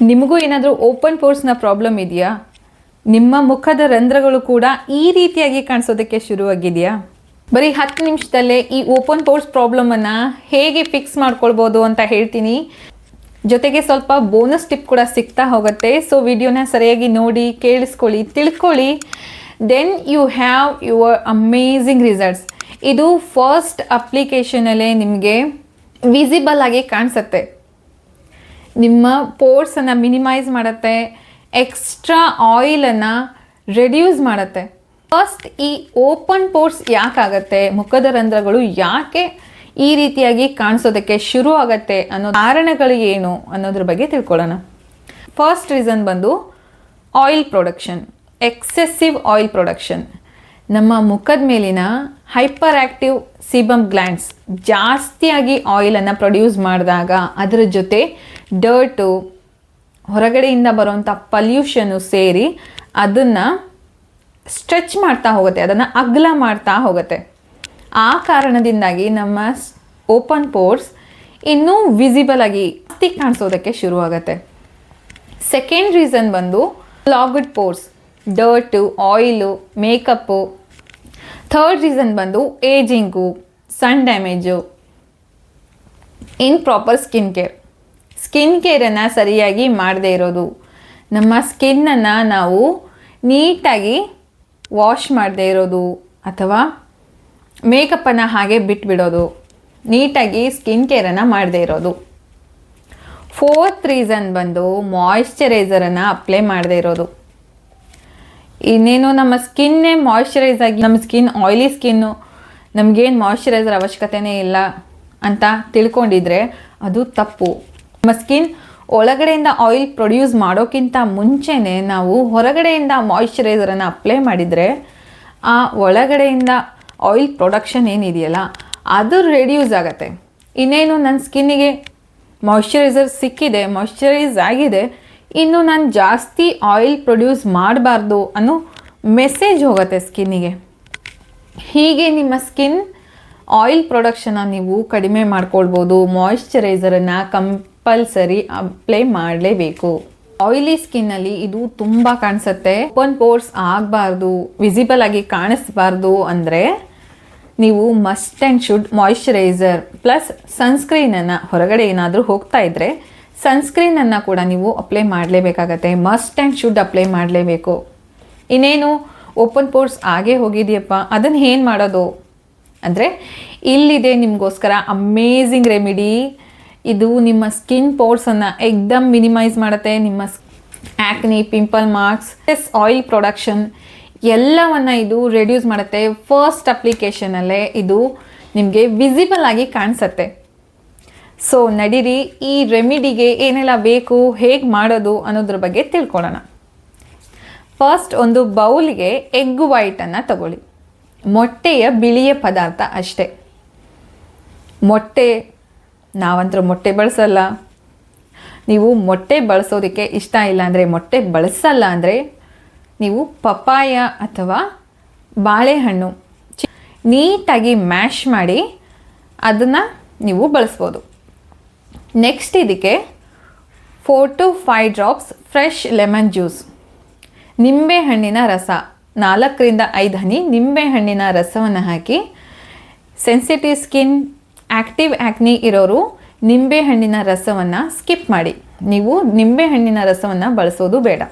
ನಿಮಗೂ ಏನಾದರೂ open ಪೋರ್ಸ್ನ problem ಇದೆಯಾ? ನಿಮ್ಮ ಮುಖದ ರಂಧ್ರಗಳು ಕೂಡ ಈ ರೀತಿಯಾಗಿ ಕಾಣಿಸೋದಕ್ಕೆ ಶುರುವಾಗಿದೆಯಾ? ಬರೀ ಹತ್ತು ನಿಮಿಷದಲ್ಲೇ ಈ ಓಪನ್ ಪೋರ್ಸ್ ಪ್ರಾಬ್ಲಮನ್ನು ಹೇಗೆ ಫಿಕ್ಸ್ ಮಾಡ್ಕೊಳ್ಬೋದು ಅಂತ ಹೇಳ್ತೀನಿ. ಜೊತೆಗೆ ಸ್ವಲ್ಪ ಬೋನಸ್ ಟಿಪ್ ಕೂಡ ಸಿಗ್ತಾ ಹೋಗುತ್ತೆ. ಸೊ ವಿಡಿಯೋನ ಸರಿಯಾಗಿ ನೋಡಿ, ಕೇಳಿಸ್ಕೊಳ್ಳಿ, ತಿಳ್ಕೊಳ್ಳಿ. Then you have your amazing results ಇದು ಫಸ್ಟ್ ಅಪ್ಲಿಕೇಶನಲ್ಲೇ ನಿಮಗೆ ವಿಸಿಬಲ್ ಆಗಿ ಕಾಣಿಸುತ್ತೆ. ನಿಮ್ಮ ಪೋರ್ಸನ್ನು ಮಿನಿಮೈಸ್ ಮಾಡುತ್ತೆ ಎಕ್ಸ್ಟ್ರಾ ಆಯಿಲನ್ನು ರೆಡ್ಯೂಸ್ ಮಾಡುತ್ತೆ. ಫಸ್ಟ್ ಈ ಓಪನ್ ಪೋರ್ಸ್ ಯಾಕಾಗತ್ತೆ ಮುಖದ ರಂಧ್ರಗಳು ಯಾಕೆ ಈ ರೀತಿಯಾಗಿ ಕಾಣಿಸೋದಕ್ಕೆ ಶುರು ಆಗತ್ತೆ ಅನ್ನೋ ಕಾರಣಗಳು ಏನು ಅನ್ನೋದ್ರ ಬಗ್ಗೆ ತಿಳ್ಕೊಳ್ಳೋಣ. ಫಸ್ಟ್ ರೀಸನ್ ಬಂದು oil production excessive oil production ನಮ್ಮ ಮುಖದ ಮೇಲಿನ ಹೈಪರ್ ಆಕ್ಟಿವ್ ಸಿಬಮ್ ಗ್ಲ್ಯಾಂಡ್ಸ್ ಜಾಸ್ತಿಯಾಗಿ ಆಯಿಲನ್ನು ಪ್ರೊಡ್ಯೂಸ್ ಮಾಡಿದಾಗ ಅದರ ಜೊತೆ ಡರ್ಟು ಹೊರಗಡೆಯಿಂದ ಬರುವಂಥ ಪಲ್ಯೂಷನು ಸೇರಿ ಅದನ್ನು ಸ್ಟ್ರೆಚ್ ಮಾಡ್ತಾ ಹೋಗುತ್ತೆ, ಅದನ್ನು ಅಗಲ ಮಾಡ್ತಾ ಹೋಗುತ್ತೆ. ಆ ಕಾರಣದಿಂದಾಗಿ ನಮ್ಮ ಓಪನ್ ಪೋರ್ಸ್ ಇನ್ನೂ ವಿಸಿಬಲ್ ಆಗಿ ಜಾಸ್ತಿ ಕಾಣಿಸೋದಕ್ಕೆ ಶುರುವಾಗುತ್ತೆ. ಸೆಕೆಂಡ್ ರೀಸನ್ ಬಂದು logged pores dirt oil makeup third reason ಬಂದು ageing sun damage improper skin care skin ಕೇರನ್ನು ಸರಿಯಾಗಿ ಮಾಡದೇ ಇರೋದು. ನಮ್ಮ ಸ್ಕಿನ್ನನ್ನು ನಾವು ನೀಟಾಗಿ ವಾಶ್ ಮಾಡದೇ ಇರೋದು ಅಥವಾ ಮೇಕಪ್ಪನ್ನು ಹಾಗೆ ಬಿಟ್ಬಿಡೋದು. ನೀಟಾಗಿ ಸ್ಕಿನ್ ಕೇರನ್ನು ಮಾಡದೇ ಇರೋದು. ಫೋರ್ತ್ ರೀಸನ್ ಬಂದು ಮಾಯಿಶ್ಚರೈಸರನ್ನು ಅಪ್ಲೈ ಮಾಡದೇ ಇರೋದು. ಇನ್ನೇನು ನಮ್ಮ ಸ್ಕಿನ್ನೇ ಮಾಯಿಶ್ಚರೈಸ್ ಆಗಿ, ನಮ್ಮ ಸ್ಕಿನ್ ಆಯ್ಲಿ ಸ್ಕಿನ್ನು, ನಮಗೇನು ಮಾಯಿಶ್ಚರೈಸರ್ ಅವಶ್ಯಕತೆನೇ ಇಲ್ಲ ಅಂತ ತಿಳ್ಕೊಂಡಿದ್ರೆ ಅದು ತಪ್ಪು. ನಮ್ಮ ಸ್ಕಿನ್ ಒಳಗಡೆಯಿಂದ ಆಯಿಲ್ ಪ್ರೊಡ್ಯೂಸ್ ಮಾಡೋಕ್ಕಿಂತ ಮುಂಚೆನೇ ನಾವು ಹೊರಗಡೆಯಿಂದ ಮಾಯಿಶ್ಚರೈಸರನ್ನು ಅಪ್ಲೈ ಮಾಡಿದರೆ, ಆ ಒಳಗಡೆಯಿಂದ ಆಯಿಲ್ ಪ್ರೊಡಕ್ಷನ್ ಏನಿದೆಯಲ್ಲ, ಅದು ರೆಡ್ಯೂಸ್ ಆಗುತ್ತೆ. ಇನ್ನೇನು ನನ್ನ ಸ್ಕಿನ್ನಿಗೆ ಮಾಯಿಶ್ಚರೈಸರ್ ಸಿಕ್ಕಿದೆ ಮಾಯಿಶ್ಚರೈಸ್ ಆಗಿದೆ ಇನ್ನು ನಾನು ಜಾಸ್ತಿ ಆಯಿಲ್ ಪ್ರೊಡ್ಯೂಸ್ ಮಾಡಬಾರ್ದು ಅನ್ನೋ ಮೆಸೇಜ್ ಹೋಗುತ್ತೆ ಸ್ಕಿನ್ನಿಗೆ. ಹೀಗೆ ನಿಮ್ಮ ಸ್ಕಿನ್ ಆಯಿಲ್ ಪ್ರೊಡಕ್ಷನ್ನ ನೀವು ಕಡಿಮೆ ಮಾಡ್ಕೊಳ್ಬೋದು. ಮಾಯಿಶ್ಚರೈಸರನ್ನು ಕಂಪಲ್ಸರಿ ಅಪ್ಲೈ ಮಾಡಲೇಬೇಕು. ಆಯಿಲಿ ಸ್ಕಿನ್ನಲ್ಲಿ ಇದು ತುಂಬ ಕಾಣಿಸುತ್ತೆ. ಓಪನ್ ಪೋರ್ಸ್ ಆಗಬಾರ್ದು ವಿಸಿಬಲ್ ಆಗಿ ಕಾಣಿಸ್ಬಾರ್ದು ಅಂದರೆ ನೀವು must and should moisturiser plus ಸನ್ಸ್ಕ್ರೀನನ್ನು ಹೊರಗಡೆ ಏನಾದರೂ ಹೋಗ್ತಾ ಇದ್ದರೆ ಸನ್ಸ್ಕ್ರೀನನ್ನು ಕೂಡ ನೀವು ಅಪ್ಲೈ ಮಾಡಲೇಬೇಕಾಗತ್ತೆ. ಮಸ್ಟ್ ಆ್ಯಂಡ್ ಶುಡ್ ಅಪ್ಲೈ ಮಾಡಲೇಬೇಕು. ಇನ್ನೇನು ಓಪನ್ ಪೋರ್ಸ್ ಆಗೇ ಹೋಗಿದೆಯಪ್ಪ, ಅದನ್ನು ಏನು ಮಾಡೋದು? ಅಂದರೆ, ಇಲ್ಲಿದೆ ನಿಮಗೋಸ್ಕರ ಅಮೇಝಿಂಗ್ ರೆಮಿಡಿ ಇದು ನಿಮ್ಮ ಸ್ಕಿನ್ ಪೋರ್ಸನ್ನು ಎಕ್ದಮ್ ಮಿನಿಮೈಸ್ ಮಾಡುತ್ತೆ. ನಿಮ್ಮ ಆ್ಯಕ್ನಿ ಪಿಂಪಲ್ ಮಾರ್ಕ್ಸ್ ಎಸ್ ಆಯಿಲ್ ಪ್ರೊಡಕ್ಷನ್ ಎಲ್ಲವನ್ನು ಇದು ರೆಡ್ಯೂಸ್ ಮಾಡುತ್ತೆ. ಫಸ್ಟ್ ಅಪ್ಲಿಕೇಶನಲ್ಲೇ ಇದು ನಿಮಗೆ ವಿಸಿಬಲ್ ಆಗಿ ಕಾಣಿಸುತ್ತೆ. ಸೊ ನಡೀರಿ, ಈ ರೆಮಿಡಿಗೆ ಏನೆಲ್ಲ ಬೇಕು, ಹೇಗೆ ಮಾಡೋದು ಅನ್ನೋದ್ರ ಬಗ್ಗೆ ತಿಳ್ಕೊಳ್ಳೋಣ. ಫಸ್ಟ್ ಒಂದು ಬೌಲ್ಗೆ ಎಗ್ ವೈಟನ್ನು ತಗೊಳ್ಳಿ. ಮೊಟ್ಟೆಯ ಬಿಳಿಯ ಪದಾರ್ಥ ಅಷ್ಟೇ. ಮೊಟ್ಟೆ, ನಾವಂತರ ಮೊಟ್ಟೆ ಬಳಸಲ್ಲ. ನೀವು ಮೊಟ್ಟೆ ಬಳಸೋದಕ್ಕೆ ಇಷ್ಟ ಇಲ್ಲ ಅಂದರೆ, ಮೊಟ್ಟೆ ಬಳಸಲ್ಲ ಅಂದರೆ, ನೀವು ಪಪ್ಪಾಯ ಅಥವಾ ಬಾಳೆಹಣ್ಣು ನೀಟಾಗಿ ಮ್ಯಾಶ್ ಮಾಡಿ, ಅದನ್ನು ನೀವು ಬಳಸ್ಬೋದು. ನೆಕ್ಸ್ಟ್ ಇದಕ್ಕೆ four to five drops fresh lemon juice ನಿಂಬೆಹಣ್ಣಿನ ರಸ. ನಾಲ್ಕರಿಂದ ಐದು ಹನಿ ನಿಂಬೆಹಣ್ಣಿನ ರಸವನ್ನು ಹಾಕಿ ಸೆನ್ಸಿಟಿವ್ ಸ್ಕಿನ್ ಆ್ಯಕ್ಟಿವ್ ಆ್ಯಕ್ನಿ ಇರೋರು ನಿಂಬೆಹಣ್ಣಿನ ರಸವನ್ನು ಸ್ಕಿಪ್ ಮಾಡಿ. ನೀವು ನಿಂಬೆಹಣ್ಣಿನ ರಸವನ್ನು ಬಳಸೋದು ಬೇಡ.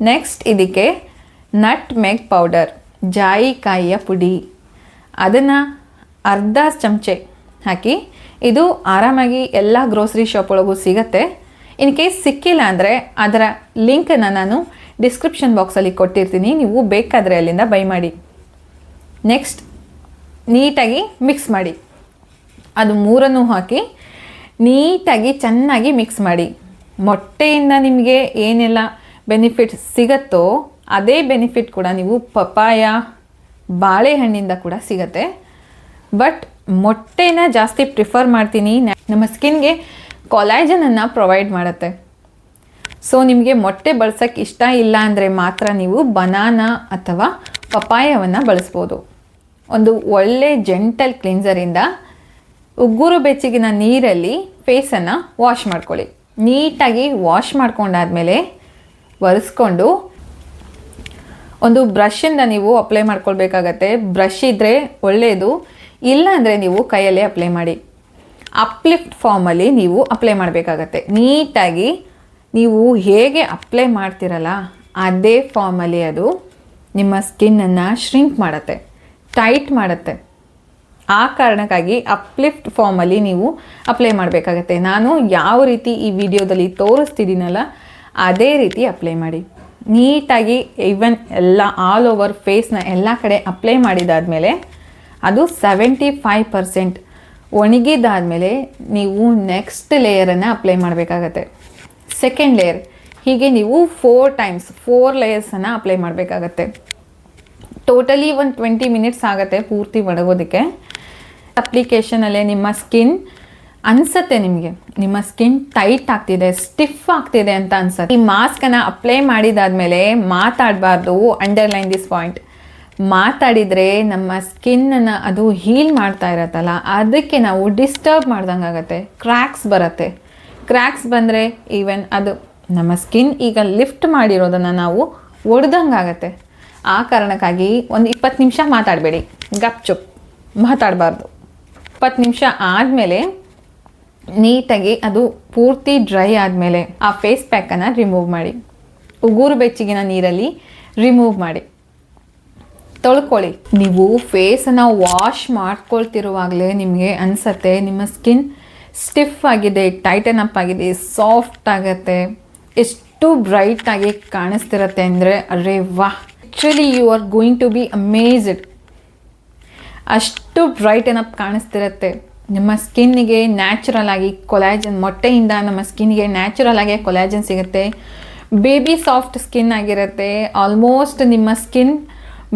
ನೆಕ್ಸ್ಟ್ ಇದಕ್ಕೆ ನಟ್ ಮೆಗ್ ಪೌಡರ್ ಜಾಯಿಕಾಯಿಯ ಪುಡಿ. ಅದನ್ನು ಅರ್ಧ ಚಮಚೆ ಹಾಕಿ ಇದು ಆರಾಮಾಗಿ ಎಲ್ಲ ಗ್ರೋಸರಿ ಶಾಪ್ ಒಳಗೂ ಸಿಗತ್ತೆ. ಇನ್ ಕೇಸ್ ಸಿಕ್ಕಿಲ್ಲ ಅಂದರೆ ಅದರ ಲಿಂಕನ್ನು ನಾನು ಡಿಸ್ಕ್ರಿಪ್ಷನ್ ಬಾಕ್ಸಲ್ಲಿ ಕೊಟ್ಟಿರ್ತೀನಿ. ನೀವು ಬೇಕಾದರೆ ಅಲ್ಲಿಂದ ಬೈ ಮಾಡಿ. ನೆಕ್ಸ್ಟ್ ನೀಟಾಗಿ ಮಿಕ್ಸ್ ಮಾಡಿ. ಅದು ಮೂರನ್ನು ಹಾಕಿ ನೀಟಾಗಿ ಚೆನ್ನಾಗಿ ಮಿಕ್ಸ್ ಮಾಡಿ. ಮೊಟ್ಟೆಯಿಂದ ನಿಮಗೆ ಏನೆಲ್ಲ ಬೆನಿಫಿಟ್ ಸಿಗತ್ತೋ, ಅದೇ ಬೆನಿಫಿಟ್ ಕೂಡ ನೀವು ಪಪಾಯ ಬಾಳೆಹಣ್ಣಿಂದ ಕೂಡ ಸಿಗತ್ತೆ. ಬಟ್ ಮೊಟ್ಟೆನ ಜಾಸ್ತಿ ಪ್ರಿಫರ್ ಮಾಡ್ತೀನಿ. ನಮ್ಮ ಸ್ಕಿನ್ಗೆ ಕೊಲಾಜನನ್ನು ಪ್ರೊವೈಡ್ ಮಾಡುತ್ತೆ. ಸೊ ನಿಮಗೆ ಮೊಟ್ಟೆ ಬಳಸೋಕ್ಕೆ ಇಷ್ಟ ಇಲ್ಲ ಅಂದರೆ ಮಾತ್ರ ನೀವು ಬನಾನಾ ಅಥವಾ ಪಪಾಯವನ್ನು ಬಳಸ್ಬೋದು. ಒಂದು ಒಳ್ಳೆ ಜೆಂಟಲ್ ಕ್ಲಿನ್ಸರಿಂದ ಉಗುರು ಬೆಚ್ಚಗಿನ ನೀರಲ್ಲಿ ಫೇಸನ್ನು ವಾಶ್ ಮಾಡ್ಕೊಳ್ಳಿ. ನೀಟಾಗಿ ವಾಶ್ ಮಾಡ್ಕೊಂಡಾದಮೇಲೆ ಒರೆಸ್ಕೊಂಡು ಒಂದು ಬ್ರಷಿಂದ ನೀವು ಅಪ್ಲೈ ಮಾಡ್ಕೊಳ್ಬೇಕಾಗತ್ತೆ. ಬ್ರಷ್ ಇದ್ದರೆ ಒಳ್ಳೆಯದು ಇಲ್ಲ ಅಂದರೆ ನೀವು ಕೈಯಲ್ಲೇ ಅಪ್ಲೈ ಮಾಡಿ. ಅಪ್ಲಿಫ್ಟ್ ಫಾರ್ಮಲ್ಲಿ ನೀವು ಅಪ್ಲೈ ಮಾಡಬೇಕಾಗತ್ತೆ. ನೀಟಾಗಿ ನೀವು ಹೇಗೆ ಅಪ್ಲೈ ಮಾಡ್ತಿರಲ್ಲ, ಅದೇ ಫಾರ್ಮಲ್ಲಿ ಅದು ನಿಮ್ಮ ಸ್ಕಿನ್ನನ್ನು ಶ್ರಿಂಕ್ ಮಾಡುತ್ತೆ ಟೈಟ್ ಮಾಡುತ್ತೆ. ಆ ಕಾರಣಕ್ಕಾಗಿ ಅಪ್ಲಿಫ್ಟ್ ಫಾರ್ಮಲ್ಲಿ ನೀವು ಅಪ್ಲೈ ಮಾಡಬೇಕಾಗತ್ತೆ. ನಾನು ಯಾವ ರೀತಿ ಈ ವಿಡಿಯೋದಲ್ಲಿ ತೋರಿಸ್ತಿದ್ದೀನಲ್ಲ, ಅದೇ ರೀತಿ ಅಪ್ಲೈ ಮಾಡಿ. ನೀಟಾಗಿ ಈವನ್ ಎಲ್ಲ ಆಲ್ ಓವರ್ ಫೇಸ್ನ ಎಲ್ಲ ಕಡೆ ಅಪ್ಲೈ ಮಾಡಿದಾದಮೇಲೆ ಅದು ಸೆವೆಂಟಿ ಫೈವ್ ಪರ್ಸೆಂಟ್ ಒಣಗಿದಾದಮೇಲೆ ನೀವು ನೆಕ್ಸ್ಟ್ ಲೇಯರನ್ನು ಅಪ್ಲೈ ಮಾಡಬೇಕಾಗತ್ತೆ. ಸೆಕೆಂಡ್ ಲೇಯರ್ ಹೀಗೆ ನೀವು ಫೋರ್ ಟೈಮ್ಸ್ ಫೋರ್ ಲೇಯರ್ಸನ್ನು ಅಪ್ಲೈ ಮಾಡಬೇಕಾಗತ್ತೆ. ಟೋಟಲಿ ಒಂದು ಟ್ವೆಂಟಿ ಮಿನಿಟ್ಸ್ ಆಗುತ್ತೆ ಪೂರ್ತಿ ಒಣಗೋದಕ್ಕೆ. ಅಪ್ಲಿಕೇಶನಲ್ಲೇ ನಿಮ್ಮ ಸ್ಕಿನ್ ಅನ್ಸತ್ತೆ ನಿಮಗೆ. ನಿಮ್ಮ ಸ್ಕಿನ್ ಟೈಟ್ ಆಗ್ತಿದೆ ಸ್ಟಿಫ್ ಆಗ್ತಿದೆ ಅಂತ ಅನ್ಸುತ್ತೆ. ಈ ಮಾಸ್ಕನ್ನು ಅಪ್ಲೈ ಮಾಡಿದಾದ್ಮೇಲೆ ಮಾತಾಡಬಾರ್ದು ಅಂಡರ್ಲೈನ್ ದಿಸ್ ಪಾಯಿಂಟ್ ಮಾತಾಡಿದರೆ ನಮ್ಮ ಸ್ಕಿನ್ನನ್ನು ಅದು ಹೀಲ್ ಮಾಡ್ತಾ ಇರತ್ತಲ್ಲ, ಅದಕ್ಕೆ ನಾವು ಡಿಸ್ಟರ್ಬ್ ಮಾಡ್ದಂಗೆ ಆಗುತ್ತೆ ಕ್ರ್ಯಾಕ್ಸ್ ಬರುತ್ತೆ. ಕ್ರ್ಯಾಕ್ಸ್ ಬಂದರೆ ಈವನ್ ಅದು ನಮ್ಮ ಸ್ಕಿನ್ ಈಗ ಲಿಫ್ಟ್ ಮಾಡಿರೋದನ್ನು ನಾವು ಒಡ್ದಂಗೆ ಆಗುತ್ತೆ ಆ ಕಾರಣಕ್ಕಾಗಿ ಒಂದು ಇಪ್ಪತ್ತು ನಿಮಿಷ ಮಾತಾಡಬೇಡಿ. ಗಪ್ ಚುಪ್. ಮಾತಾಡಬಾರ್ದು. ಇಪ್ಪತ್ತು ನಿಮಿಷ ಆದಮೇಲೆ ನೀಟಾಗಿ ಅದು ಪೂರ್ತಿ ಡ್ರೈ ಆದಮೇಲೆ ಆ ಫೇಸ್ ಪ್ಯಾಕನ್ನು ರಿಮೂವ್ ಮಾಡಿ. ಉಗುರು ಬೆಚ್ಚಗಿನ ನೀರಲ್ಲಿ ರಿಮೂವ್ ಮಾಡಿ. ತೊಳ್ಕೊಳ್ಳಿ. ನೀವು ಫೇಸನ್ನು ವಾಶ್ ಮಾಡ್ಕೊಳ್ತಿರುವಾಗಲೇ ನಿಮಗೆ ಅನಿಸತ್ತೆ, ನಿಮ್ಮ ಸ್ಕಿನ್ ಸ್ಟಿಫ್ ಆಗಿದೆ ಟೈಟನ್ ಅಪ್ ಆಗಿದೆ ಸಾಫ್ಟ್ ಆಗುತ್ತೆ, ಎಷ್ಟು ಬ್ರೈಟ್ ಆಗಿ ಕಾಣಿಸ್ತಿರತ್ತೆ ಅಂದರೆ ಅರೆ ವಾಹ್! Actually you are going to be amazed ಅಷ್ಟು ಬ್ರೈಟ್ ಅಪ್ ಕಾಣಿಸ್ತಿರತ್ತೆ. ನಿಮ್ಮ ಸ್ಕಿನ್ನಿಗೆ ನ್ಯಾಚುರಲ್ ಆಗಿ ಕೊಲಾಜನ್ ಮೊಟ್ಟೆಯಿಂದ ನಮ್ಮ ಸ್ಕಿನ್ಗೆ ನ್ಯಾಚುರಲ್ ಆಗಿ ಕೊಲಾಜನ್ ಸಿಗುತ್ತೆ. ಬೇಬಿ ಸಾಫ್ಟ್ ಸ್ಕಿನ್ ಆಗಿರುತ್ತೆ. ಆಲ್ಮೋಸ್ಟ್ ನಿಮ್ಮ ಸ್ಕಿನ್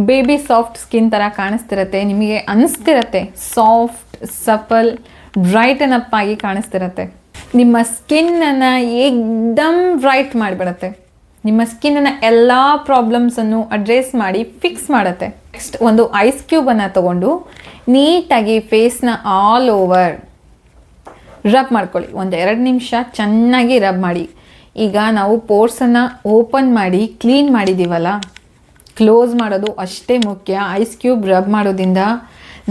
ಬೇಬಿ ಸಾಫ್ಟ್ ಸ್ಕಿನ್ ಥರ ಕಾಣಿಸ್ತಿರತ್ತೆ, ನಿಮಗೆ ಅನಿಸ್ತಿರತ್ತೆ, ಸಾಫ್ಟ್ ಸಫಲ್ ಬ್ರೈಟನ್ ಅಪ್ ಆಗಿ ಕಾಣಿಸ್ತಿರತ್ತೆ. ನಿಮ್ಮ ಸ್ಕಿನ್ನನ್ನು ಏಕ್ದಮ್ ಬ್ರೈಟ್ ಮಾಡಿಬಿಡತ್ತೆ. ನಿಮ್ಮ ಸ್ಕಿನ್ನನ್ನು ಎಲ್ಲ ಪ್ರಾಬ್ಲಮ್ಸನ್ನು ಅಡ್ರೆಸ್ ಮಾಡಿ ಫಿಕ್ಸ್ ಮಾಡುತ್ತೆ. ನೆಕ್ಸ್ಟ್ ಒಂದು ಐಸ್ ಕ್ಯೂಬನ್ನು ತಗೊಂಡು ನೀಟಾಗಿ ಫೇಸ್ನ ಆಲ್ ಓವರ್ ರಬ್ ಮಾಡ್ಕೊಳ್ಳಿ. ಒಂದು ಎರಡು ನಿಮಿಷ ಚೆನ್ನಾಗಿ ರಬ್ ಮಾಡಿ. ಈಗ ನಾವು ಪೋರ್ಸನ್ನು ಓಪನ್ ಮಾಡಿ ಕ್ಲೀನ್ ಮಾಡಿದ್ದೀವಲ್ಲ ಕ್ಲೋಸ್ ಮಾಡೋದು ಅಷ್ಟೇ ಮುಖ್ಯ. ಐಸ್ ಕ್ಯೂಬ್ ರಬ್ ಮಾಡೋದ್ರಿಂದ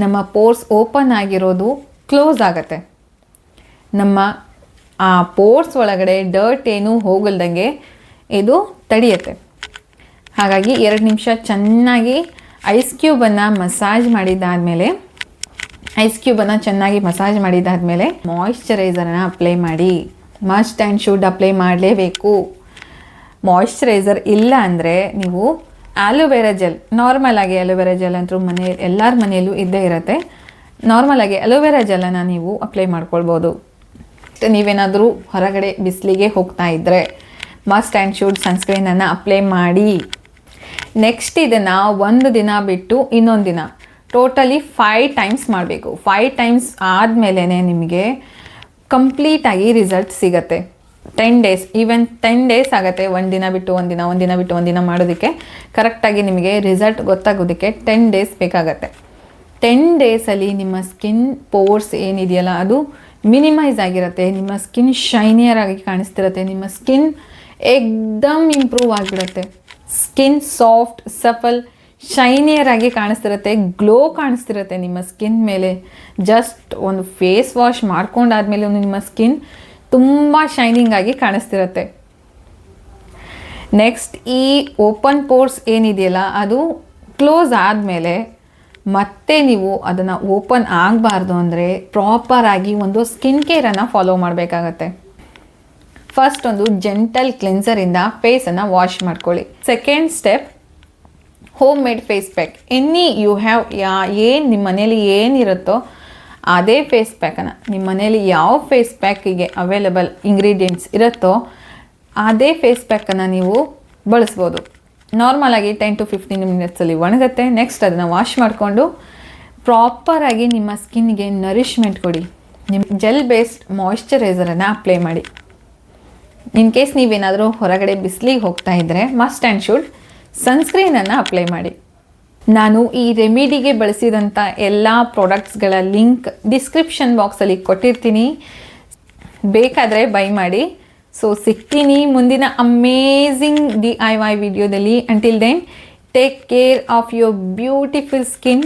ನಮ್ಮ ಪೋರ್ಸ್ ಓಪನ್ ಆಗಿರೋದು ಕ್ಲೋಸ್ ಆಗುತ್ತೆ. ನಮ್ಮ ಆ ಪೋರ್ಸ್ ಒಳಗಡೆ ಡರ್ಟ್ ಏನೂ ಹೋಗಲ್ದಂಗೆ ಇದು ತಡೆಯುತ್ತೆ. ಹಾಗಾಗಿ ಎರಡು ನಿಮಿಷ ಚೆನ್ನಾಗಿ ಐಸ್ ಕ್ಯೂಬನ್ನು ಮಸಾಜ್ ಮಾಡಿದ್ದಾದಮೇಲೆ, ಐಸ್ ಕ್ಯೂಬನ್ನು ಚೆನ್ನಾಗಿ ಮಸಾಜ್ ಮಾಡಿದ್ದಾದಮೇಲೆ ಮಾಯಿಶ್ಚರೈಸರನ್ನು ಅಪ್ಲೈ ಮಾಡಿ. ಮಸ್ಟ್ ಆ್ಯಂಡ್ ಶುಡ್ ಅಪ್ಲೈ ಮಾಡಲೇಬೇಕು. ಮಾಯಿಶ್ಚರೈಸರ್ ಇಲ್ಲ ಅಂದರೆ ನೀವು ಆಲೋವೆರಾ ಜೆಲ್, ನಾರ್ಮಲ್ ಆಗಿ ಅಲೋವೆರಾ ಜೆಲ್ ಅಂತೂ ಮನೆ, ಎಲ್ಲರ ಮನೆಯಲ್ಲೂ ಇದ್ದೇ ಇರುತ್ತೆ. ನಾರ್ಮಲ್ ಆಗಿ ಅಲೋವೆರಾ ಜೆಲ್ಲನ್ನು ನೀವು ಅಪ್ಲೈ ಮಾಡ್ಕೊಳ್ಬೋದು. ನೀವೇನಾದರೂ ಹೊರಗಡೆ ಬಿಸಿಲಿಗೆ ಹೋಗ್ತಾ ಇದ್ದರೆ ಮಸ್ಟ್ ಆ್ಯಂಡ್ ಶೂಡ್ ಸನ್ಸ್ಕ್ರೀನನ್ನು ಅಪ್ಲೈ ಮಾಡಿ. ನೆಕ್ಸ್ಟ್ ಇದನ್ನು ಒಂದು ದಿನ ಬಿಟ್ಟು ಇನ್ನೊಂದು ದಿನ, ಟೋಟಲಿ ಫೈವ್ ಟೈಮ್ಸ್ ಮಾಡಬೇಕು. ಫೈವ್ ಟೈಮ್ಸ್ ಆದಮೇಲೆ ನಿಮಗೆ ಕಂಪ್ಲೀಟಾಗಿ ರಿಸಲ್ಟ್ ಸಿಗತ್ತೆ. Ten days even ten days ಆಗುತ್ತೆ, ಒಂದು ದಿನ ಬಿಟ್ಟು ಒಂದಿನ ದಿನ, ಒಂದು ದಿನ ಬಿಟ್ಟು ಒಂದಿನ ದಿನ ಮಾಡೋದಕ್ಕೆ. ಕರೆಕ್ಟಾಗಿ ನಿಮಗೆ ರಿಸಲ್ಟ್ ಗೊತ್ತಾಗೋದಕ್ಕೆ ಟೆನ್ ಡೇಸ್ ಬೇಕಾಗತ್ತೆ. ಟೆನ್ ಡೇಸಲ್ಲಿ ನಿಮ್ಮ ಸ್ಕಿನ್ ಪೋರ್ಸ್ ಏನಿದೆಯಲ್ಲ, ಅದು ಮಿನಿಮೈಸ್ ಆಗಿರುತ್ತೆ, ನಿಮ್ಮ ಸ್ಕಿನ್ ಶೈನಿಯರ್ ಆಗಿ ಕಾಣಿಸ್ತಿರುತ್ತೆ, ನಿಮ್ಮ ಸ್ಕಿನ್ ಎಕ್ದಮ್ ಇಂಪ್ರೂವ್ ಆಗಿಬಿಡುತ್ತೆ ಸ್ಕಿನ್ ಸಾಫ್ಟ್ ಸಫಲ್ ಶೈನಿಯರ್ ಆಗಿ ಕಾಣಿಸ್ತಿರುತ್ತೆ ಗ್ಲೋ ಕಾಣಿಸ್ತಿರುತ್ತೆ ನಿಮ್ಮ ಸ್ಕಿನ್ ಮೇಲೆ. ಜಸ್ಟ್ ಒಂದು ಫೇಸ್ ವಾಶ್ ಮಾಡ್ಕೊಂಡಾದ್ಮೇಲೆ ನಿಮ್ಮ ಸ್ಕಿನ್ ತುಂಬ ಶೈನಿಂಗ್ ಆಗಿ ಕಾಣಿಸ್ತಿರುತ್ತೆ. ನೆಕ್ಸ್ಟ್ ಈ ಓಪನ್ ಪೋರ್ಸ್ ಏನಿದೆಯಲ್ಲ, ಅದು ಕ್ಲೋಸ್ ಆದಮೇಲೆ ಮತ್ತೆ ನೀವು ಅದನ್ನು ಓಪನ್ ಆಗಬಾರ್ದು ಅಂದರೆ ಪ್ರಾಪರಾಗಿ ಒಂದು ಸ್ಕಿನ್ ಕೇರನ್ನು ಫಾಲೋ ಮಾಡಬೇಕಾಗತ್ತೆ. ಫಸ್ಟ್ ಒಂದು ಜೆಂಟಲ್ ಕ್ಲೆನ್ಸರಿಂದ ಫೇಸನ್ನು ವಾಶ್ ಮಾಡ್ಕೊಳ್ಳಿ. Second step home made face pack any you have yeah ಏನು ನಿಮ್ಮ ಮನೇಲಿ ಏನಿರುತ್ತೋ ಅದೇ ಫೇಸ್ ಪ್ಯಾಕನ್ನು ನಿಮ್ಮ ಮನೇಲಿ ಯಾವ ಫೇಸ್ ಪ್ಯಾಕಿಗೆ ಅವೈಲಬಲ್ ಇಂಗ್ರೀಡಿಯೆಂಟ್ಸ್ ಇರುತ್ತೋ ಅದೇ ಫೇಸ್ ಪ್ಯಾಕನ್ನು ನೀವು ಬಳಸ್ಬೋದು. ನಾರ್ಮಲಾಗಿ ಟೆನ್ ಟು ಫಿಫ್ಟೀನ್ ಮಿನಿಟ್ಸಲ್ಲಿ ಒಣಗುತ್ತೆ. ನೆಕ್ಸ್ಟ್ ಅದನ್ನು ವಾಶ್ ಮಾಡಿಕೊಂಡು ಪ್ರಾಪರಾಗಿ ನಿಮ್ಮ ಸ್ಕಿನ್ಗೆ ನರಿಷ್ಮೆಂಟ್ ಕೊಡಿ. ನಿಮ್ಮ ಜೆಲ್ ಬೇಸ್ಡ್ ಮಾಯಿಶ್ಚರೈಸರನ್ನು ಅಪ್ಲೈ ಮಾಡಿ. ಇನ್ ಕೇಸ್ ನೀವೇನಾದರೂ ಹೊರಗಡೆ ಬಿಸಿಲಿಗೆ ಹೋಗ್ತಾ ಇದ್ದರೆ ಮಸ್ಟ್ ಆ್ಯಂಡ್ ಶುಡ್ ಸನ್ಸ್ಕ್ರೀನನ್ನು ಅಪ್ಲೈ ಮಾಡಿ. ನಾನು ಈ ರೆಮಿಡಿಗೆ ಬಳಸಿದಂಥ ಎಲ್ಲ ಪ್ರಾಡಕ್ಟ್ಸ್ಗಳ ಲಿಂಕ್ ಡಿಸ್ಕ್ರಿಪ್ಷನ್ ಬಾಕ್ಸಲ್ಲಿ ಕೊಟ್ಟಿರ್ತೀನಿ. ಬೇಕಾದರೆ ಬೈ ಮಾಡಿ. ಸೊ ಸಿಗ್ತೀನಿ ಮುಂದಿನ ಅಮೇಝಿಂಗ್ ಡಿ ಐ ವೈ ವಿಡಿಯೋದಲ್ಲಿ until then take care of your beautiful skin